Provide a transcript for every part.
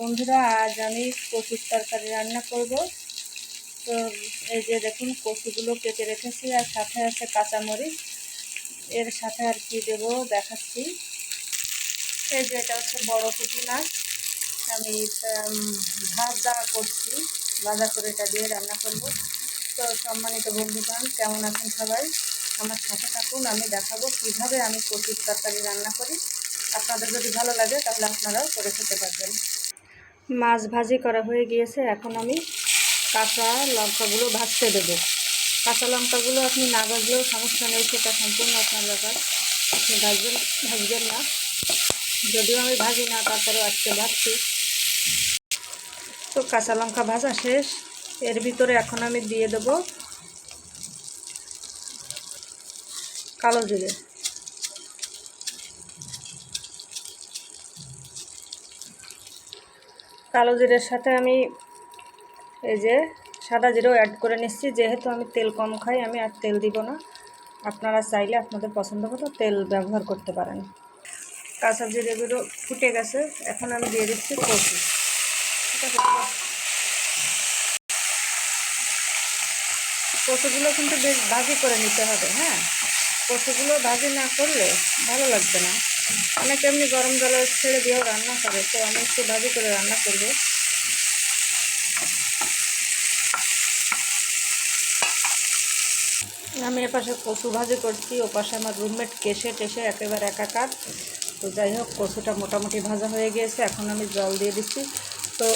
বন্ধুরা, আজ আমি কচুর তরকারি রান্না করব। তো এই যে দেখুন, কচুগুলো কেটে রেখেছি আর সাথে আছে কাঁচামরিচ। এর সাথে আর কি দেব দেখাচ্ছি। এই যে এটা হচ্ছে বড় পুঁটি মাছ আমি ভাজা করছি, ভাজা করে এটা দিয়ে রান্না করব। তো সম্মানিত বন্ধুগণ, কেমন আছেন সবাই? আমার সাথে থাকুন, আমি দেখাবো কীভাবে আমি কচুর তরকারি রান্না করি। আপনাদের যদি ভালো লাগে, তাহলে আপনারাও করে খেতে পারবেন। মাছ ভাজি করা হয়ে গিয়েছে, এখন আমি কাঁচা লঙ্কাগুলো ভাজতে দেবো। কাঁচা লঙ্কাগুলো আপনি না ভাজলেও সমস্যা নেই, সেটা সম্পূর্ণ আপনার ব্যাপার। আপনি ভাজবেন ভাজবেন না। যদিও আমি ভাজি না, তারপরেও আজকে ভাজছি। তো কাঁচা লঙ্কা ভাজা শেষ। এর ভিতরে এখন আমি দিয়ে দেব কালো জিরে। কালো জিরের সাথে আমি এই যে সাদা জিরেও অ্যাড করে নিচ্ছি। যেহেতু আমি তেল কম খাই, আমি আর তেল দিব না। আপনারা চাইলে আপনাদের পছন্দ মতো তেল ব্যবহার করতে পারেন। কাঁচা জিরেগুলো ফুটে গেছে। এখন আমি দিয়ে দিচ্ছি কচু। ঠিক আছে? কচুগুলো কিন্তু বেশ ভাজি করে নিতে হবে হ্যাঁ? কচুগুলো ভাজি না করলে ভালো লাগবে না। অনেকে এমনি গরম জলে ছেড়ে দিয়েও রান্না করে, তো আমি একটু ভাজি করে রান্না করব। আমি এপাশে কচু ভাজি করছি ও পাশে আমার রুমমেট কেসে টেসে একেবারে একাকার। তো যাই হোক, কচুটা মোটামুটি ভাজা হয়ে গিয়েছে, এখন আমি জল দিয়ে দিচ্ছি। তো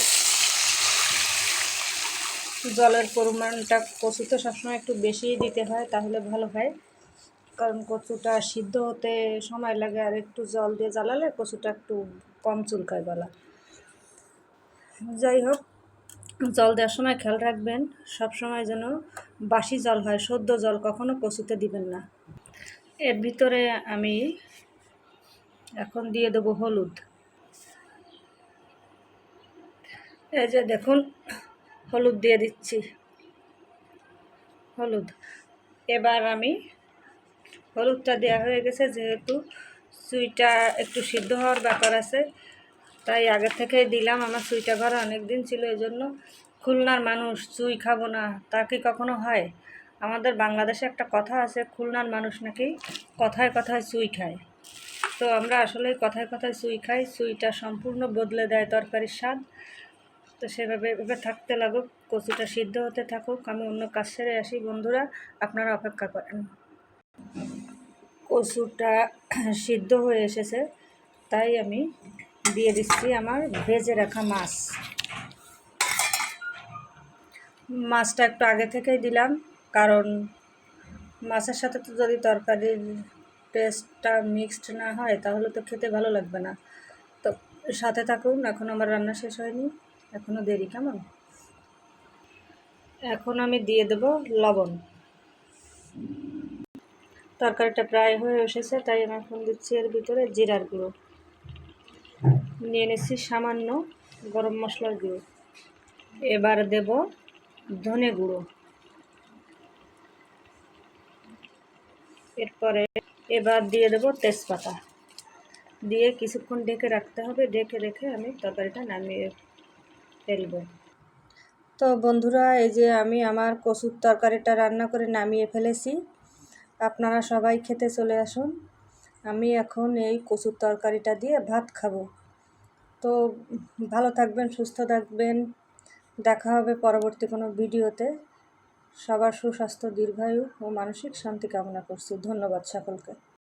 জলের পরিমাণটা কচুতে সবসময় একটু বেশিই দিতে হয়, তাহলে ভালো হয়। কারণ কচুটা সিদ্ধ হতে সময় লাগে আর একটু জল দিয়ে জ্বালালে কচুটা একটু কম চুলকায় গলা। যাই হোক, জল দেওয়ার সময় খেয়াল রাখবেন, সব সময় যেন বাসি জল হয়, সদ্য জল, কখনো কচুতে দিবেন না। এর ভিতরে আমি এখন দিয়ে দেবো হলুদ। এই যে দেখুন, হলুদ দিয়ে দিচ্ছি। হলুদ। এবার আমি হলুদটা দেওয়া হয়ে গেছে, যেহেতু সুইটা একটু সিদ্ধ হওয়ার ব্যাপার আছে, তাই আগে থেকেই দিলাম। আমার সুইটা ঘরে অনেক দিন ছিল এই জন্য খুলনার মানুষ চুই খাব না, তা কি কখনো হয়? আমাদের বাংলাদেশে একটা কথা আছে, খুলনার মানুষ নাকি কথায় কথায় চুই খায়। তো আমরা আসলে কথায় কথায় চুই খাই চুইটা সম্পূর্ণ বদলে দেয় তরকারির স্বাদ। তো সেভাবে এভাবে থাকতে লাগুক, কচুটা সিদ্ধ হতে থাকুক। আমি অন্য কাজ সেরে আসি, বন্ধুরা, আপনারা অপেক্ষা করেন। কচুটা সিদ্ধ হয়ে এসেছে, তাই আমি দিয়ে দিচ্ছি আমার ভেজে রাখা মাছ। মাছটা একটু আগে থেকেই দিলাম, কারণ মাছের সাথে তো যদি তরকারির টেস্টটা মিক্সড না হয়, তাহলে তো খেতে ভালো লাগবে না। তো সাথে থাকুন, এখন আমার রান্না শেষ হয়নি এখনও দেরি কেমন? এখন আমি দিয়ে দেব লবণ। তরকারিটা প্রায় হয়ে এসেছে, তাই আমি এখন দিচ্ছি এর ভিতরে জিরার গুঁড়ো। নিয়ে নিচ্ছি সামান্য গরম মশলার গুঁড়ো। এবার দেব ধনে গুঁড়ো। এরপরে এবার দিয়ে দেব তেজপাতা। দিয়ে কিছুক্ষণ ডেকে রাখতে হবে ডেকে রেখে আমি তরকারিটা নামিয়ে ফেলব। তো বন্ধুরা, এই যে আমি আমার কচুর তরকারিটা রান্না করে নামিয়ে ফেলেছি। আপনারা সবাই খেতে চলে আসুন। আমি এখন এই কচুর তরকারিটা দিয়ে ভাত খাব। তো ভালো থাকবেন, সুস্থ থাকবেন। দেখা হবে পরবর্তী কোনো ভিডিওতে। সবার সুস্বাস্থ্য, দীর্ঘায়ু ও মানসিক শান্তি কামনা করছি। ধন্যবাদ সকলকে।